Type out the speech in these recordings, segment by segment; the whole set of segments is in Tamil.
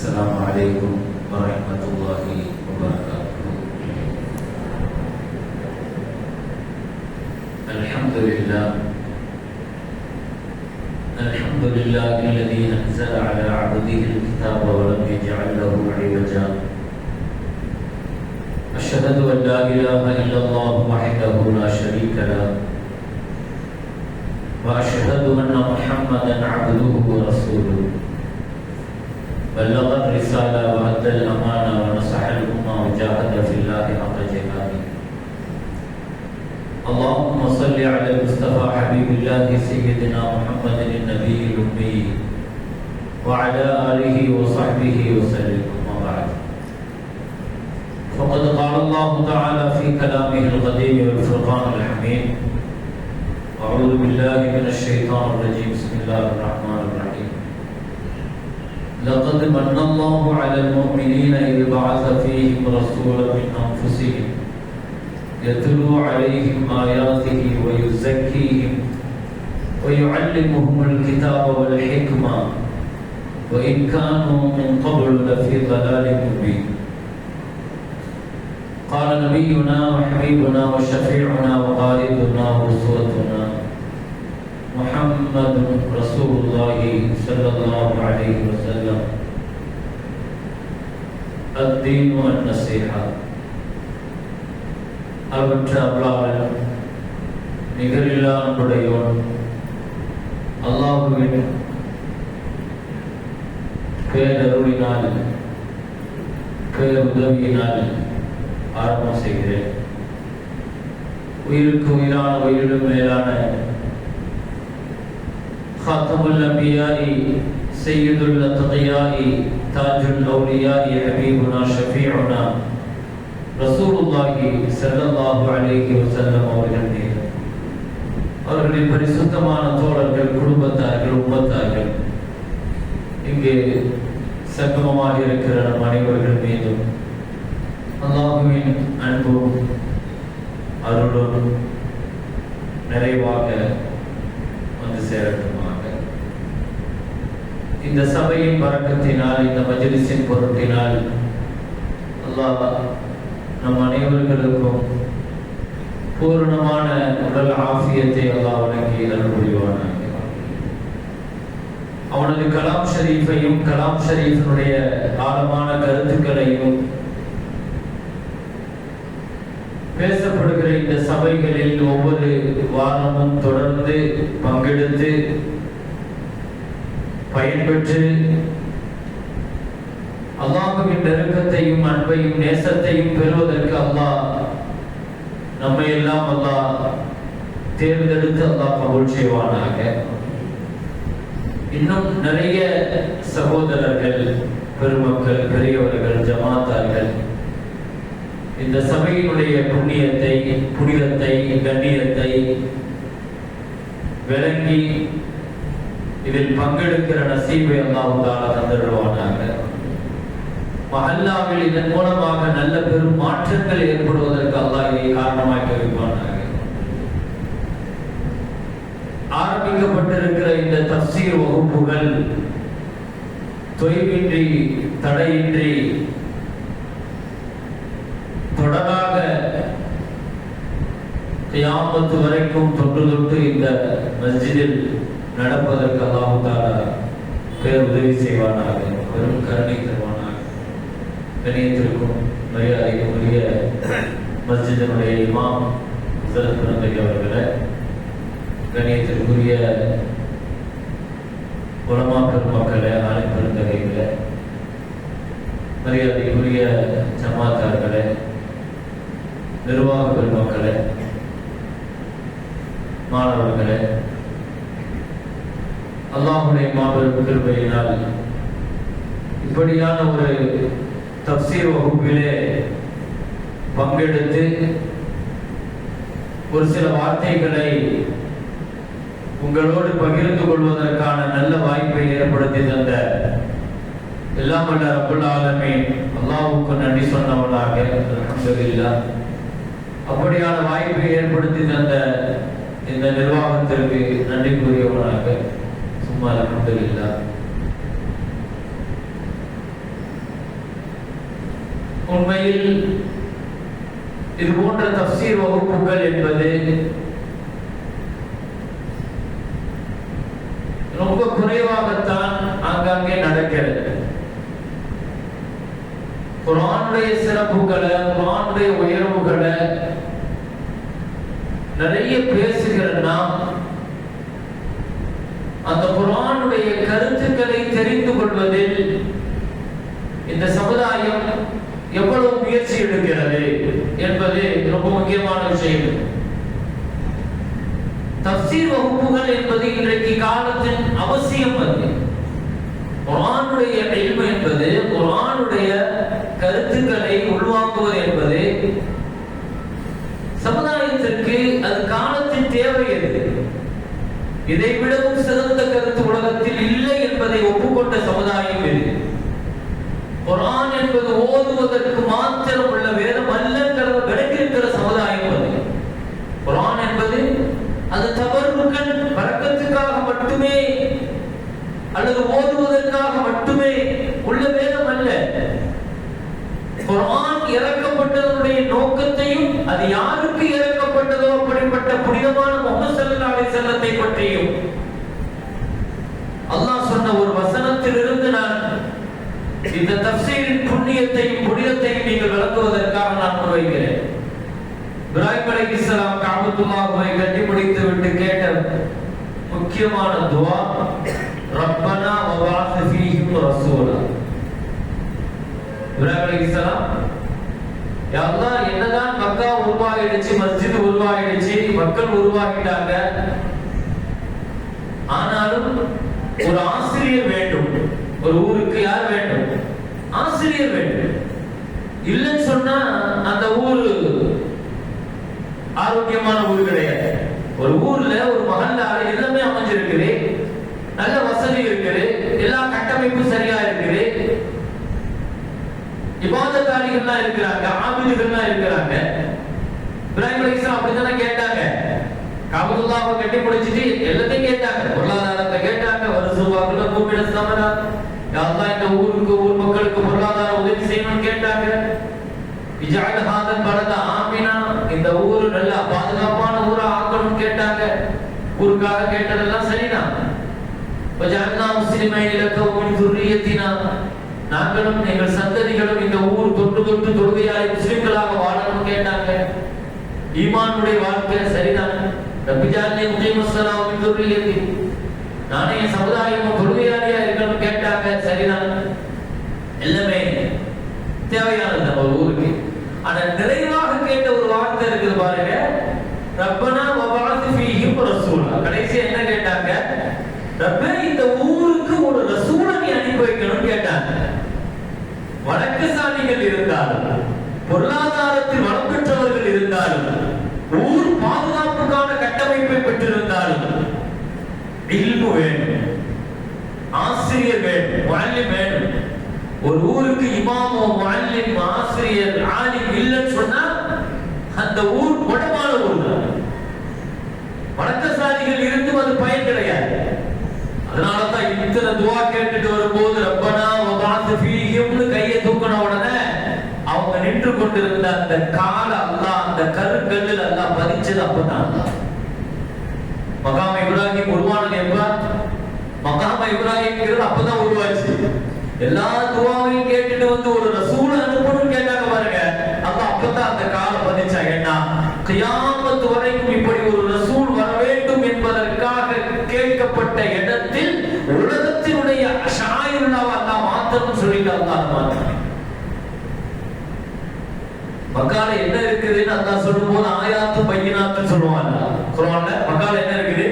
السلام عليكم ورحمة الله وبركاته. الحمد لله. الحمد لله الذي أنزل على عبده الكتاب ولم يجعل له عوجا. أشهد أن لا إله إلا الله وحده لا شريك له. وأشهد أن محمدا عبده ورسوله. بلغ الرسالة وأدى الأمانة ونصح الأمة وجاهد في الله حق جهاده. اللهم صل على المصطفى حبيب الله سيدنا محمد النبي الأمي وعلى آله وصحبه وسلم. أما بعد. فقد قال الله تعالى في كلامه القديم والفرقان الحميد أعوذ بالله من الشيطان الرجيم. بسم الله الرحمن الرحيم لقد من الله على المؤمنين إذ بعث فيهم رسولا من أنفسهم يتلو عليهم آياته ويزكيهم ويعلمهم الكتاب والحكمة وإن كانوا من قبل لفي ضلال مبين. قال نبينا وحبيبنا وشفيعنا وقائدنا وأسوتنا محمد رسول الله صلى الله عليه وسلم الدين والنصيحة அவற்ற அருளாளன் நிகரில்லா அன்புடையோன் அல்லாஹுவின் பேரருளினால் பேருதவியினால் ஆரம்பம் செய்கிறேன் உயிருக்கு உயிரான உயிரிலும் மேலான خاتم الأنبياء سيد الأتقياء تاج الأولياء حبيبنا شفيعنا رسول الله صلى الله عليه وسلم அவர்கள் மீது அவர்களின் பரிசுத்தமான தோழர்கள் குடும்பத்தார்கள் உம்மத்தார்கள் இங்கே சங்கமமாக இருக்கிற நம் அனைவர்கள் மீதும் அல்லாஹுவின் அன்பும் அருளும் நிறைவாக வந்து சேரட்டுமாக இந்த சபையின் பறக்கத்தினால் இந்த மஜிலிசின் பொருட்டினால் அல்லாஹ் நம் அனைவர்களுக்கும் பூர்ணமான உடல் ஆசியத்தை அல்லாஹ் வழங்கி அருள் புரிவானாக அவனது கலாம் ஷரீஃபையும் கலாம் ஷரீஃபினுடைய ஆழமான கருத்துக்களையும் பேசப்படுகிற இந்த சபைகளில் ஒவ்வொரு வாரமும் தொடர்ந்து பங்கெடுத்து பயன்பெற்று அல்லாஹுவின் நெருக்கத்தையும் அன்பையும் நேசத்தையும் பெறுவதற்கு அல்லாஹ் நம்மை எல்லாம் அல்லாஹ் தேர்ந்தெடுத்து அல்லாஹ் கபூல் செய்வானாக. இன்னும் நிறைய சகோதரர்கள் பெருமக்கள் பெரியவர்கள் ஜமாத்தார்கள் இந்த சபையினுடைய புண்ணியத்தை புனிதத்தை கண்ணியத்தை விளங்கி இதில் பங்கெடுக்கிற நசீபை அல்லாஹுதால தந்துடுவானாக மஹல்லாவில் இதன் மூலமாக நல்ல பெரும் மாற்றங்கள் ஏற்படுவதற்கு அல்லாஹை இதை காரணமாக்கி வைப்பானாக ஆரம்பிக்கப்பட்டிருக்கிற இந்த தப்சீர் வகுப்புகள் தொய்வின்றி தடையின்றி தொடராக கியாமத்து வரைக்கும் தொன்று தொட்டு இந்த மஸ்ஜிதில் நடப்பதற்கு அல்லாஹு தாலா பேர் உதவி செய்வானாக பெரும் கருணை தருவானாக. கணியத்திற்கும் மரியாதைக்குரிய உரிய இமாம் சரத் பிறந்தை அவர்களை கணியத்திற்குரிய உலமா பெருமக்களை அழைப்பிருந்தகைகளை மரியாதைக்குரிய ஜமாத்தார்களை நிர்வாக பெருமக்களை மாணவர்களை அல்லாஹுடைய மாபெரும் கிருபையினால் இப்படியான ஒரு தப்சீர் வகுப்பிலே பங்கெடுத்து ஒரு சில வார்த்தைகளை உங்களோடு பகிர்ந்து கொள்வதற்கான நல்ல வாய்ப்பை ஏற்படுத்தி தந்த எல்லாம் அல்ல ரப்புல் ஆலமீன். நன்றி சொன்னவனாக. அல்ஹம்துலில்லாஹ். அப்படியான வாய்ப்பை ஏற்படுத்தி தந்த இந்த நிர்வாகத்திற்கு நன்றி கூறியவனாக. ثم الحمد لله உண்மையில் இது போன்ற தப்சீர் வகுப்புகள் என்பது ரொம்ப குறைவாகத்தான் ஆங்காங்கே நடக்கிறது. குரானுடைய சிறப்புகளை குரானுடைய உயர்வுகளை நிறைய பேசுகிற நாம் அந்த குரானுடைய கருத்துக்களை தெரிந்து கொள்வதில் இந்த சமுதாயம் எவ்வளவு முயற்சி எடுக்கிறது என்பது ரொம்ப முக்கியமான விஷயம். தப்சீர் வகுப்புகள் என்பது இன்றைக்கு காலத்தின் அவசியம் அது குரானுடைய எளிமை என்பது குரானுடைய கருத்துக்களை உள்வாங்குவது என்பது சமுதாயத்திற்கு அது காலத்தின் தேவை அது இதை விடவும் சிறந்த கருத்து உலகத்தில் இல்லை என்பதை ஒப்புக்கொண்ட சமுதாயம் இது. குரான் என்பது ஓதுவதற்கு மாத்திரம் உள்ள வேதம் அல்லங்கிறத விளக்கியிருக்கிற சமுதாயம் அது குரான் என்பது அது தவறுகள் வழக்கத்துக்காக மட்டுமே அல்லது ஓதுவதற்காக மட்டுமே உள்ள வேதம் அல்ல குரான் இறக்கப்பட்டதனுடைய நோக்கத்தையும் அது யாருக்கு இறக்கப்பட்டதோ அப்படிப்பட்ட புனிதமான முகமது ஸல்லல்லாஹு அலைஹி வஸல்லத்தை பற்றியும் அல்லாஹ் சொன்ன ஒரு வசனத்திலிருந்து நான் இந்த தப்சீரின் புண்ணியத்தையும் புனிதத்தையும் நீங்கள் விளக்குவதற்காக நான் முன்வைக்கிறேன் இப்ராஹிம் அலைஹிஸ்ஸலாம் காபத்துல்லாஹை கட்டி முடித்து விட்டு கேட்ட முக்கியமான துவா ரப்பனா வபாஸ் ஃபீஹிம் ரசூலா இப்ராஹிம் என்னதான் மக்கா உருவாகிடுச்சு மஸ்ஜித் உருவாகிடுச்சு மக்கள் உருவாகிட்டாங்க. ஆனாலும் ஒரு ஆசிரியர் வேண்டும். ஒரு ஊருக்கு யார் வேண்டும்? ஆசிரியர் வேண்டும். இல்லைன்னு சொன்னா அந்த ஊரு ஆரோக்கியமான ஊர் கிடையாது. ஒரு ஊர்ல ஒரு மகன் எல்லாமே அமைஞ்சிருக்குது. நல்ல வசதி இருக்குது. எல்லா கட்டமைப்பும் சரியா இருக்குது இபாதத்தாரிகள்லாம் இருக்கிறாங்க ஆபிதுகள்லாம் இருக்கிறாங்க. இப்ராஹிம் அலிஸ்லாம் அப்படித்தானே கேட்டாங்க? காபத்துல்லாவை கட்டி பிடிச்சிட்டு எல்லாத்தையும் கேட்டாங்க. பொருளாதாரத்தை கேட்டாங்க. வருஷவாக்குல கூப்பிட சமரா. யாரெல்லாம் இந்த ஊருக்கு ஊர் மக்களுக்கு பொருளாதார உதவி செய்யணும்னு கேட்டாங்க. விஜயகாதன் ஹாதன் ஆமினா இந்த ஊரு நல்லா பாதுகாப்பான ஊரா ஆக்கணும்னு கேட்டாங்க. ஊருக்காக கேட்டதெல்லாம் சரிதான். வஜஅல்னா முஸ்லிமைன் லகவும் துர்ரியத்தினா. நாங்களும் எங்கள் சந்ததிகளும் இந்த ஊர் தொட்டு தொட்டு தொழுகையாய் முஸ்லிம்களாக வாழணும் கேட்டாங்க. ஈமானுடைய வாழ்க்கை சரிதான். ரபிஜானே முஸ்லிம் துர்ரியத்தி நானே என் சமுதாயம் தொழுகையாளியா இருக்கணும்னு கேட்டாங்க. சரிதான். எல்லாமே தேவையானது நம்ம ஊருக்கு. ஆனா நிறைவாக கேட்ட ஒரு வார்த்தை இருக்குது பாருங்க. ரப்பனா வபாஸ் ஃபீஹிம் ரசூலா. கடைசி என்ன கேட்டாங்க? ரப்பே இந்த ஊருக்கு ஒரு ரசூலை நீ அனுப்பி வைக்கணும்னு வழக்குசாலிகள் இருந்தாலும் பொருளாதாரத்தில் வளம் பெற்றவர்கள் இருந்தாலும் ஊர் பாதுகாப்புக்கான கட்டமைப்பை பெற்றிருந்தாலும் இல்மு வேண்டும் ஆசிரியர் வேண்டும் முஅல்லிம் வேண்டும் ஒரு ஊருக்கு இமாமோ முஅல்லிம் ஆசிரியர் ஆலிம் இல்லைன்னு சொன்னா அந்த ஊர் குடமான ஊர் தான். வணக்கசாலிகள் இருந்தும் அது பயன் கிடையாது. அதனாலதான் இத்தனை துவா கேட்டுட்டு வரும்போது ரப்பனா கொண்டிருந்த அந்த கால அல்லா அந்த கருங்கல்லில் அல்லாஹ் பதிச்சது அப்பதான் மகாம இப்ராஹிம் உருவானது என்பார் மகாம இப்ராஹிம்ங்கிறது அப்பதான் உருவாச்சு. எல்லா துவாவையும் கேட்டுட்டு வந்து ஒரு ரசூல் அனுப்பணும் கேட்டாங்க பாருங்க. அப்ப அப்பதான் அந்த காலம் பதிச்சா என்ன? கியாமத்து வரைக்கும் இப்படி ஒரு ரசூல் வர வேண்டும் என்பதற்காக கேட்கப்பட்ட இடத்தில் உலகத்தினுடைய ஷாயுல்லாவை அல்லாஹ் மாத்திரம் சொல்லிட்டு அல்லாஹ் மாத்திரம் மக்கால என்ன இருக்குதுன்னு அல்லாஹ் சொல்லும்போது ஆயாத்து பையனாத்து சொல்லுவாங்க குர்ஆன்ல மக்கால என்ன இருக்குது?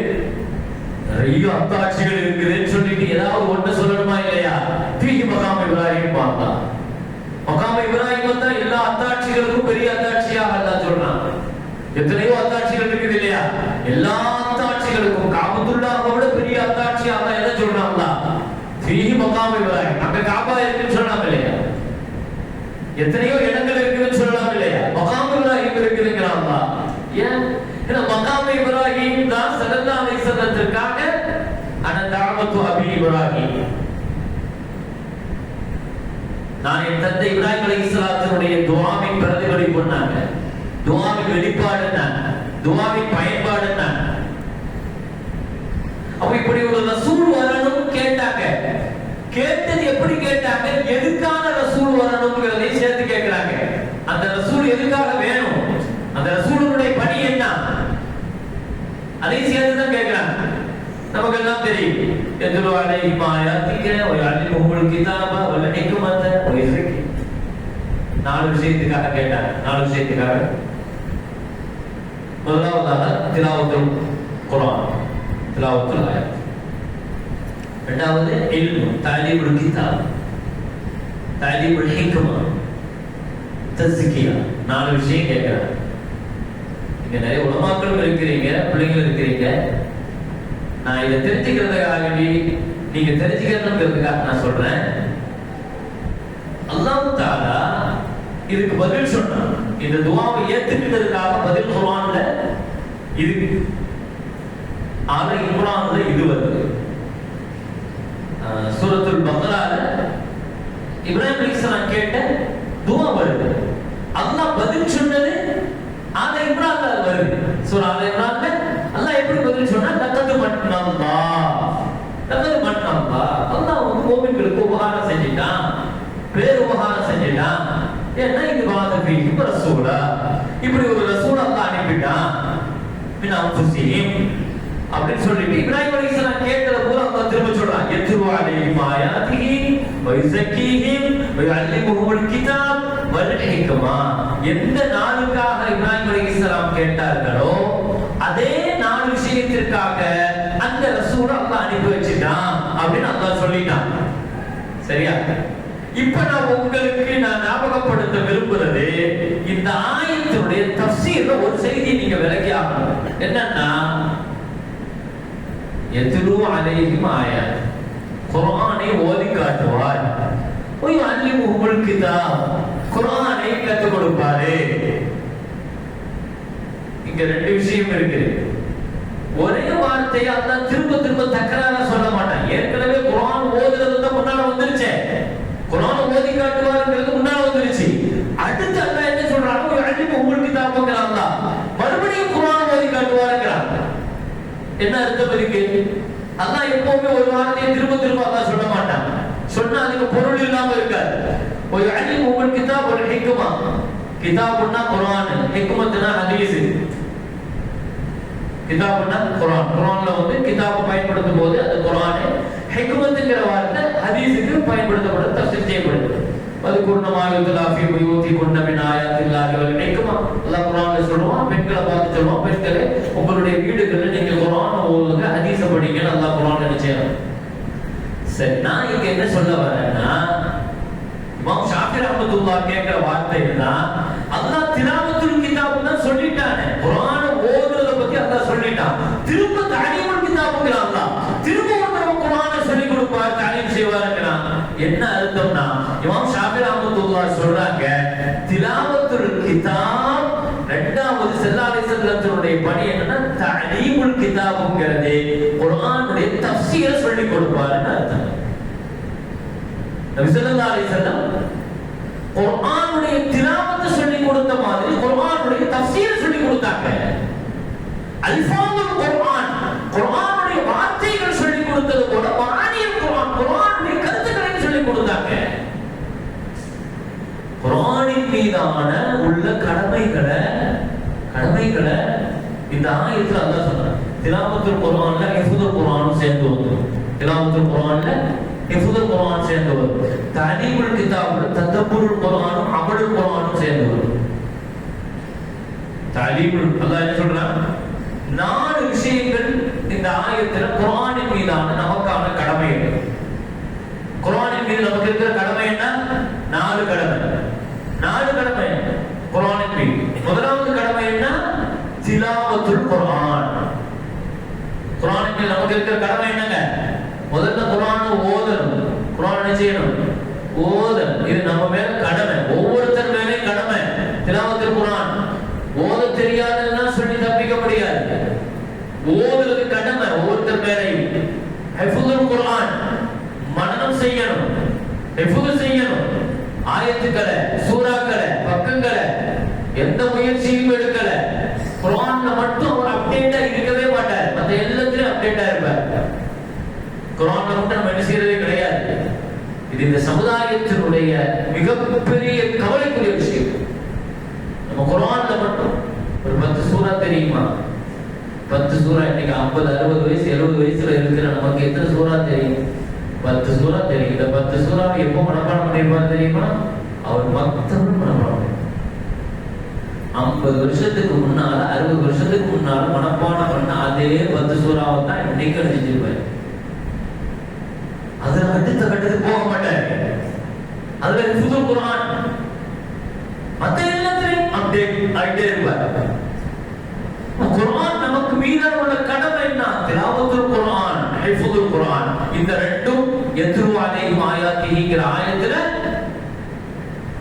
நிறைய அத்தாட்சிகள் இருக்குதுன்னு சொல்லிட்டு ஏதாவது ஒண்ணு சொல்லணுமா இல்லையா? தீகி மகாம் இப்ராஹிம் பார்த்தா மகாம் இப்ராஹிம் தான் எல்லா அத்தாட்சிகளுக்கும் பெரிய அத்தாட்சியாக அல்லாஹ் சொல்றான். எத்தனையோ அத்தாட்சிகள் இருக்குது இல்லையா? எல்லா அத்தாட்சிகளுக்கும் காபத்துல்லாவை விட பெரிய அத்தாட்சியாக அல்லாஹ் எதை சொல்றாங்களா தீகி மகாம் இப்ராஹிம். அங்க காபா இருக்குன்னு சொன்னாங்க இல்லையா? எத்தனை இடங்கள் இருக்குதுன்னு சொல்லலாம் இல்லையா மகாம் இப்ராஹிம் இருக்குதுங்கிறாங்க ஏன் ஏன்னா மகாம் இப்ராஹிம் தான் சல்லல்லாஹு அலைஹி வஸல்லத்திற்காக அன தாவத்து அபி இப்ராஹிம் நான் என் தந்தை இப்ராஹிம் அலி இஸ்லாத்தினுடைய துவாவின் பிரதிபலி பண்ணாங்க துவாவின் வெளிப்பாடு என்ன துவாவின் பயன்பாடு என்ன அப்ப இப்படி ஒரு ரசூல் வரணும் கேட்டாங்க. கேட்டது எப்படி கேட்டாங்க? எதுக்கான ரசூல் வரணுங்கிறதையும் சேர்த்து கேட்கிறாங்க. அந்த ரசூல் எதுக்காக வேணும்? அந்த ரசூலுடைய பணி என்ன? அதையும் சேர்த்து தான் கேட்கிறாங்க. நமக்கு எல்லாம் தெரியும். எதிரோ அலைஹிம் ஆயாத்திக ويعلمهم الكتاب والحكمة ويزكي நாலு விஷயத்துக்காக கேட்டாங்க நாலு விஷயத்துக்காக முதலாவதாக திலாவத்தில் குரான் திலாவத்தில் ஆயத் இரண்டாவது இல்மு தாலீமுல் கிதாப் தாலீமுல் ஹிக்மா தஸ்கியா நாலு விஷயம் கேட்கிறாங்க இங்க நிறைய உலமாக்கள் இருக்கிறீங்க பிள்ளைகள் இருக்கிறீங்க நான் இதை தெரிஞ்சுக்கிறதுக்காக வேண்டி நீங்க தெரிஞ்சுக்கிறதுக்காக நான் சொல்றேன். அல்லாஹ் தாலா இதுக்கு பதில் சொன்னான். இந்த துவாவை ஏத்துக்கிட்டதுக்காக பதில் சொல்லுவான்ல இது ஆனா இம்ரான்ல இது வருது. ஆஹ் சூரத்துல் பக்ரால இப்ராஹிம் அலைஹிஸ்ஸலாம் கேட்ட துவா வருது. அல்லாஹ் பதில் சொன்னது ஆனா இம்ரான்ல வருது. சூரா ஆல இம்ரான்ல அல்லாஹ் எப்படி பதில் சொன்னா லக்கது மன்னல்லா லக்கது மன்னல்லா அல்லாஹ் வந்து மூமின்களுக்கு உபகாரம் செஞ்சிட்டான் பேர் உபகாரம் செஞ்சிட்டான். ஏன்னா இது வாதபி இப்ப ரசூல இப்படி ஒரு ரசூல அல்லாஹ் அனுப்பிட்டான். மின் அன்ஃபுஸிஹிம் அப்படின்னு சொல்லிட்டு இப்ராஹிம் அலைஹிஸ்ஸலாம் கேட்டத பூரா அல்லாஹ் திரும்ப சொல்றான். யத்ரு அலைஹிம் ஆயாத்திஹி வ யுஸக்கீஹிம் கிதாப் வல் ஹிக்மா எந்த நாளுக்காக இப்ராஹிம் அலைஹிஸ்ஸலாம் கேட்டார்களோ விஷயத்திற்காக அந்த ரசூல அல்லாஹ் அனுப்பி வச்சிட்டான் அப்படின்னு அல்லாஹ் சொல்லிட்டான். சரியா? இப்ப நான் உங்களுக்கு நான் ஞாபகப்படுத்த விரும்புறது இந்த ஆயத்தினுடைய தஃசீர்ல ஒரு செய்தியை நீங்க விலகி ஆகணும். என்னன்னா எதிரு அலையும் ஆயா குரானை ஓதி காட்டுவார். போய் அள்ளி உங்களுக்கு தான் குரானை கற்றுக் கொடுப்பாரு. இங்க ரெண்டு விஷயம் இருக்கு. ஒரே வார்த்தையை அல்லாஹ் திரும்ப திரும்ப தக்கராரா சொல்ல மாட்டான். ஏற்கனவே குரான் ஓதுறது தான் முன்னால வந்துருச்சே. குரான் ஓதி காட்டுவாருங்கிறது முன்னால வந்துருச்சு. அடுத்து அல்லா என்ன சொல்றாங்க ஒரு அழிப்பு உங்களுக்கு தாப்பங்கிறான் தான். மறுபடியும் குரான் ஓதி காட்டுவாருங்கிறான். என்ன அர்த்தம் இருக்கு? அல்லா எப்பவுமே ஒரு வார்த்தையை திரும்ப திரும்ப அல்லா சொல்ல மாட்டான். சொன்னா அதுக்கு பொருள் இல்லாம இருக்காது. ஒரு அழிப்பு உங்களுக்கு தான் ஒரு ஹிக்குமா? கிதாபுன்னா குரான். ஹிக்குமத்துனா ஹதீஸ். கிதாபுனா குரான் குரான்ல வந்து கிதாபை பயன்படுத்தும் போது அது குரானு ஹெக்குமத்துங்கிற வார்த்தை ஹதீஸுக்கு பயன்படுத்தப்படும் தஃசீர் செய்யப்படுது அது குர்ணமாயுதுல்லா ஃபீ புயூதி குன்ன மின் ஆயாத்தில்லாஹி வல் ஹிக்மா அல்லாஹ் சொல்லுவான் பெண்களை பார்த்து சொல்லுவான் பெண்களே உங்களுடைய வீடுகள்ல நீங்க குரான் ஓதுங்க ஹதீஸ படிங்கன்னு அல்லாஹ் குரான் நினைச்சேன் சரி நான் இங்க என்ன சொல்ல வரேன்னா இமாம் ஷாஃபி ரஹமத்துல்லா கேட்கிற வார்த்தை என்ன அல்லாஹ் திலாவத்துல் கிதாப் தான் சொல்லிட்டானே குர்ஆன ஓதுறத பத்தி அல்லாஹ் சொல்லிட்டான் திரும்ப தலீமுல் கிதாப்ங்கறான் அல்லாஹ் திரும்ப ஒரு தடவை சொல்லி கொடுப்பார் தலீம் செய்வாருங்கறான் என்ன அர்த்தம்னா இமாம் ஷாபி ராமத்துல்லா சொல்றாங்க திலாவத்துல் கிதாப் இரண்டாவது செல்லாலை செல்லத்தினுடைய பணி என்னன்னா தலீமுல் கிதாபுங்கிறது. குரானுடைய தஃசீரை சொல்லி கொடுப்பாருன்னு அர்த்தம். நபி ஸல்லல்லாஹு அலைஹி வஸல்லம் குர்ஆனுடைய திலாவத்தை சொல்லி கொடுத்த மாதிரி குர்ஆனுடைய தஃசீரை சொல்லி கொடுத்தாங்க. அல்ஃபாதுல் குர்ஆன். குர்ஆனுடைய வார்த்தைகள் சொல்லி கொடுத்தது கூட வாணியல் குர்ஆன். குர்ஆனுடைய கருத்துக்களை சொல்லி கொடுத்தாங்க. குர்ஆனின் மீதான உள்ள கடமைகளை கடமைகளை இந்த ஆயத்துல அல்லாஹ் சொல்றான். திலாவத்துல் குர்ஆன்ல ஹிஃபுதுல் குர்ஆனும் சேர்ந்து வந்துரும் திலாவத்துல் குர்ஆன்ல ஹிஃபுதுல் குர்ஆன் சேர்ந்து வரும். தனிமுல் கிதாபுல் தத்தபுருல் குர்ஆனும் அமலுல் குர்ஆனும் சேர்ந்து வரும். தலீமுல் அல்லாஹ் என்ன சொல்றான்? நாலு விஷயங்கள் இந்த ஆயத்துல குரானின் மீதான நமக்கான கடமை குரானின் மீது நமக்கு இருக்கிற கடமை என்ன? நாலு கடமை. நாலு கடமை குரானின் மீது. முதலாவது கடமை என்ன? திலாவத்துல் குரான் குரானின் மீது நமக்கு இருக்கிற கடமை என்னங்க? முதல்ல குரான் ஓதணும். குரான் செய்யணும்? ஓதணும். இது நம்ம மேல கடமை. ஒவ்வொருத்தர் மேலேயும் கடமை திலாவத்துல் குர்ஆன் ஓத தெரியாதுன்னா சொல்லி தப்பிக்க முடியாது ஓதுறது கடமை ஒவ்வொருத்தர் மேலையும். ஹெஃபுதுல் குர்ஆன். மனனம் செய்யணும். ஹெஃபுது செய்யணும். ஆயத்துக்களை சூறாக்களை பக்கங்களை எந்த முயற்சியும் எடுக்கல. குரான்ல மட்டும் அவர் அப்டேட்டா இருக்கவே மாட்டார். மத்த எல்லாத்துலயும் அப்டேட்டா இருப்பார். குரான்ல மட்டும் நம்ம செய்யறதே கிடையாது. இது இந்த சமுதாயத்தினுடைய மிகப்பெரிய கவலைக்குரிய விஷயம். நம்ம குரான்ல மட்டும் ஒரு பத்து சூறா தெரியுமா? பத்து சூறா இன்னைக்கு ஐம்பது அறுபது வயசு எழுபது வயசுல இருக்கிற நமக்கு எத்தனை சூறா தெரியும்? பத்து சூறா தெரியும். இந்த பத்து சூறாவை எப்போ மனப்பாடம் பண்ணியிருப்பார் தெரியுமா? அவர் மொத்தமும் மனப்பாடம் ஐம்பது வருஷத்துக்கு முன்னால அறுபது வருஷத்துக்கு முன்னால மனப்பாடம் பண்ண அதே பத்து சூறாவை தான் இன்னைக்கு அடிச்சிருப்பாரு. அதுல அடுத்த கட்டத்துக்கு போக மாட்டார். அதுல புது குரான் மத்த எல்லாத்திலையும் அப்டேட் ஆகிட்டே இருப்பார் குர்ஆன் நமக்கு மீதான உள்ள கடமை என்ன திலாவத்துல் குர்ஆன் ஹிஃபுதுல் குர்ஆன் இந்த ரெண்டும் எத்ரு அலைஹிம் ஆயாத்திஹிங்கிற ஆயத்துல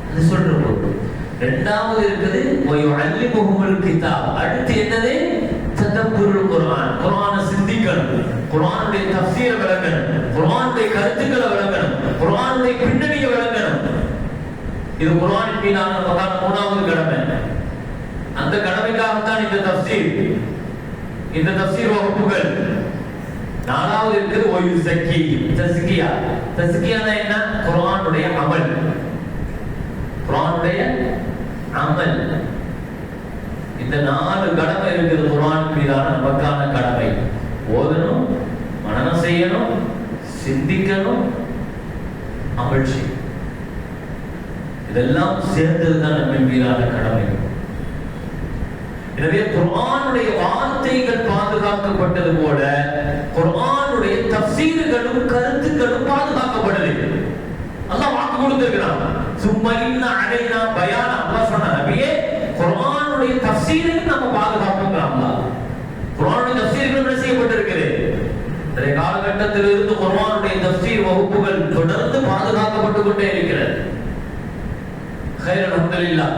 அது சொல்ற போது ரெண்டாவது இருக்குது வயுஅல்லிமுஹுல் கிதாப். அடுத்து என்னது? ததப்புருல் குர்ஆன். குர்ஆனை சிந்திக்கணும். குர்ஆனுடைய தஃசீரை விளங்கணும். குர்ஆனுடைய கருத்துக்களை விளங்கணும். குர்ஆனுடைய பின்னணியை விளங்கணும். இது குர்ஆனின் மீதான நமக்கான மூணாவது கடமை. அந்த கடமைக்காகத்தான் இந்த தப்சீர் இந்த தப்சீர் வகுப்புகள். நாலாவது இருக்குது ஒயு சக்கி. தஸ்கியா. தஸ்கியானா என்ன? குர்ஆனுடைய அமல். குர்ஆனுடைய அமல். இந்த நாலு கடமை இருக்குது குரான் மீதான நமக்கான கடமை. ஓதணும் மனநம் செய்யணும் சிந்திக்கணும் அமல் செய்யணும். இதெல்லாம் சேர்ந்ததுதான் நம்ம மீதான கடமை. எனவே குர்ஆனுடைய வார்த்தைகள் பாதுகாக்கப்பட்டது போல குர்ஆனுடைய தப்சீர்களும் கருத்துக்களும் பாதுகாக்கப்படுது அல்லாஹ் வாக்கு கொடுத்திருக்கிறான். சும்மா இன்ன அலைனா பயான அல்லாஹ் சொன்ன நபியே குர்ஆனுடைய தஃசீரையும் நம்ம பாதுகாப்புங்கிறான் அல்லாஹ் குர்ஆனுடைய தஃசீர்கள் என்ன செய்யப்பட்டிருக்கிறது இன்றைய காலகட்டத்தில் இருந்து குர்ஆனுடைய தஃசீர் வகுப்புகள் தொடர்ந்து பாதுகாக்கப்பட்டு கொண்டே இருக்கிறது خير அல்ஹம்துலில்லாஹ்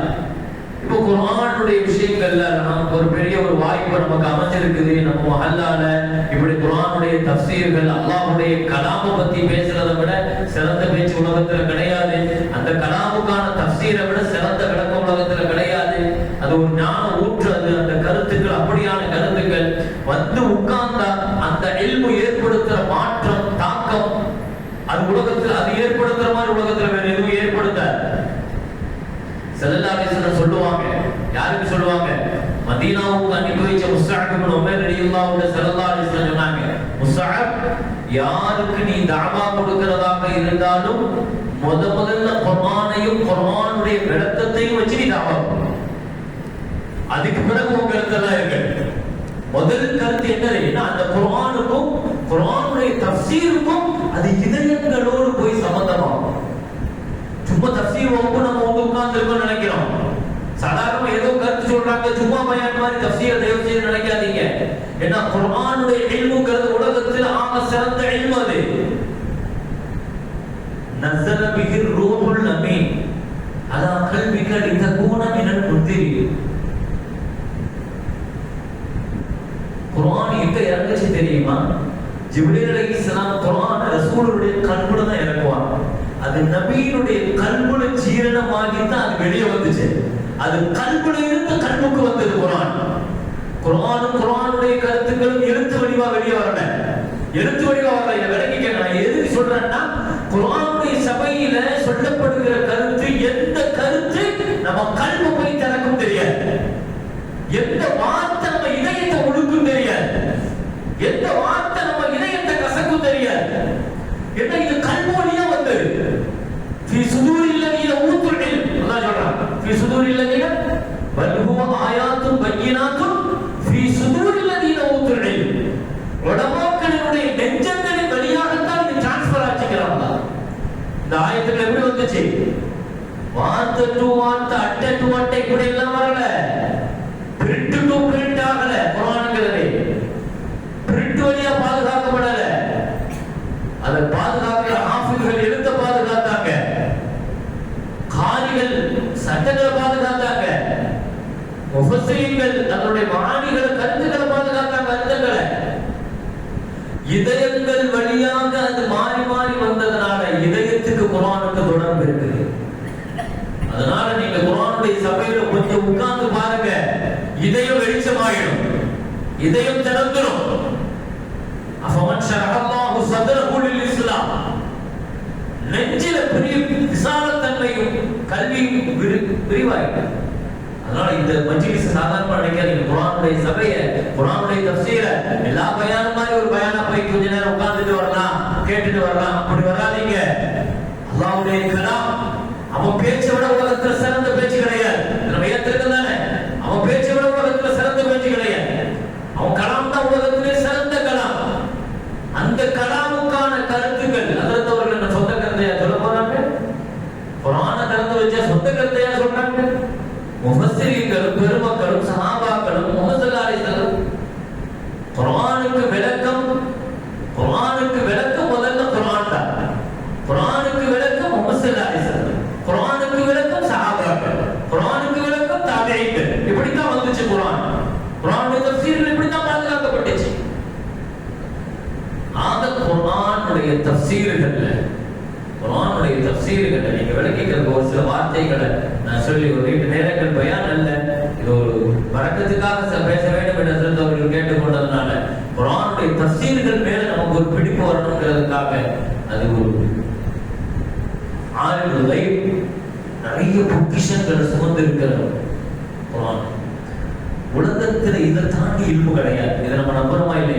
இப்போ குரானுடைய விஷயங்கள்ல நமக்கு ஒரு பெரிய ஒரு வாய்ப்பு நமக்கு அமைஞ்சிருக்குது. நம்ம மஹல்லால இப்படி குரானுடைய தப்சீர்கள் அல்லாஹுடைய கலாமை பத்தி பேசுறதை விட சிறந்த பேச்சு உலகத்துல கிடையாது. அந்த கலாமுக்கான தப்சீரை விட சிறந்த விளக்க உலகத்துல கிடையாது. அது ஒரு ஞான ஊற்று அது அந்த கருத்துக்கள் அப்படியான கருத்துக்கள் வந்து உட்கார்ந்தா அந்த எல்பு ஏற்படுத்துற மாற்றம் தாக்கம் அது உலகத்துல அது ஏற்படுத்துற மாதிரி உலகத்துல ஸல்லல்லாஹு சொல்லுவாங்க. யாருக்கு சொல்லுவாங்க? மதீனாவுக்கு அனுப்பி வச்ச முஸ்அப் இப்னு உமைர் ரலியல்லாஹு அன்ஹு சொன்னாங்க. முஸ்அப் யாருக்கு நீ தஅவா கொடுக்கிறதாக இருந்தாலும் முத முதல்ல குர்ஆனையும் குர்ஆனுடைய விளக்கத்தையும் வச்சு நீ தஅவா அதுக்கு பிறகு உங்க கருத்தெல்லாம் இருக்கு முதல் கருத்து என்ன? ஏன்னா அந்த குர்ஆனுக்கும் குர்ஆனுடைய தஃசீருக்கும் அது இதயங்களோடு போய் சம்பந்தமா? சும்மா தஃசீர் வகுப்பு நம்ம வந்து உட்கார்ந்துருக்கோம் நினைக்கிறோம். சாதாரண ஏதோ கருத்து சொல்றாங்க சும்மா பயன் மாதிரி தஃசீர் தயவு செய்து நினைக்காதீங்க. ஏன்னா குரானுடைய இல்முங்கிறது உலகத்தில் ஆக சிறந்த இல்மு அது. நஸல பிஹி ரூஹுல் அமீன். அலா கல்பிக லிதகூன மினல் முன்திரின் குரான் எங்க இறங்குச்சு தெரியுமா? ஜிப்ரீல் அலைஹிஸ்ஸலாம் குரான் ரசூலுடைய கல்புல தான் இறக்குவாங்க அது நபியினுடைய கல்புல ஜீரணமாகி தான் அது வெளியே வந்துச்சு. அது கல்புல இருந்து கல்புக்கு வந்தது குரான் குரானும் குரானுடைய கருத்துக்களும் எழுத்து வடிவா வெளியே வரல. எழுத்து வடிவா வரல. இதை விளங்கிக்க நான் எதுக்கு சொல்றேன்னா குரானுடைய சபையில சொல்லப்படுகிற கருத்து எந்த கருத்து நம்ம கல்பு போய் திறக்கும் தெரியாது. எந்த வார்த்தை நம்ம இதயத்தை ஒழுக்கும் தெரியாது. எந்த வார்த்தை நம்ம இதயத்தை கசக்கும் தெரியாது. என்ன இது வந்துச்சு வார்த்தை டு வார்த்தை அட்டை டு அட்டை கூட எல்லாம் வரல. தெளிவா இருக்கு அதனால இந்த மஜ்லிஸ் சாதாரணமா நினைக்காதீங்க. குரானுடைய சபைய குரானுடைய தப்சீர எல்லா பயானும் மாதிரி ஒரு பயானா போய் கொஞ்ச நேரம் உட்கார்ந்துட்டு வரலாம் கேட்டுட்டு வரலாம். அப்படி வராதீங்க. அல்லாவுடைய கலாம் அவன் பேச்சை விட உலகத்துல சிறந்த பேச்சு கிடையாது இது நம்ம ஏத்திருக்கோம் தானே அவன் பேச்சை விட உலகத்துல சிறந்த பேச்சு கிடையாது அவன் கலாம் தான் உலகத்திலே சிறந்த கலாம் அந்த கலாமுக்கான கருத்துக்கள் அதற்கு அவர்கள் என்ன சொந்த கருத்தையா சொல்ல போறாங்க குரான திறந்து வச்சா சொந்த கருத்தையா சொல்றாங்க முஃபஸ்ஸிரீன்களும் பெருமக்களும் சஹாபாக்களும் முஹம்மதுல்லாஹிஸ்ஸலாம் குரானுக்கு விளக்கம் குரானுக்கு விளக்கம் முதல்ல குரான் தான் குரானுக்கு விளக்கம் முஹம்மதுல்லாஹிஸ்ஸலாம் குரானுக்கு விளக்கம் சஹாபாக்கள் குரானுக்கு விளக்கம் தாபிஈன்கள் இப்படித்தான் வந்துச்சு குரான் குர்ஆனுடைய தப்சீர்கள் இப்படித்தான் பாதுகாக்கப்பட்டுச்சு. ஆக குரானுடைய தப்சீர்கள் குரானுடைய தப்சீல்களை நீங்க விளக்கிக்கிறது ஒரு சில வார்த்தைகளை நான் சொல்லி ஒரு ரெண்டு நேரங்கள் பயான் அல்ல. இது ஒரு வழக்கத்துக்காக பேச வேண்டும் என்று சிறந்த அவர்கள் கேட்டுக்கொண்டதுனால குரானுடைய தப்சீல்கள் மேல நமக்கு ஒரு பிடிப்பு வரணுங்கிறதுக்காக அது ஒரு ஆறு நிறைய பொக்கிஷங்களை சுமந்து இருக்கிறது குரான் உலகத்துல இதை தாண்டி இருப்பு கிடையாது. இதை நம்ம நம்புறோமா இல்லையா?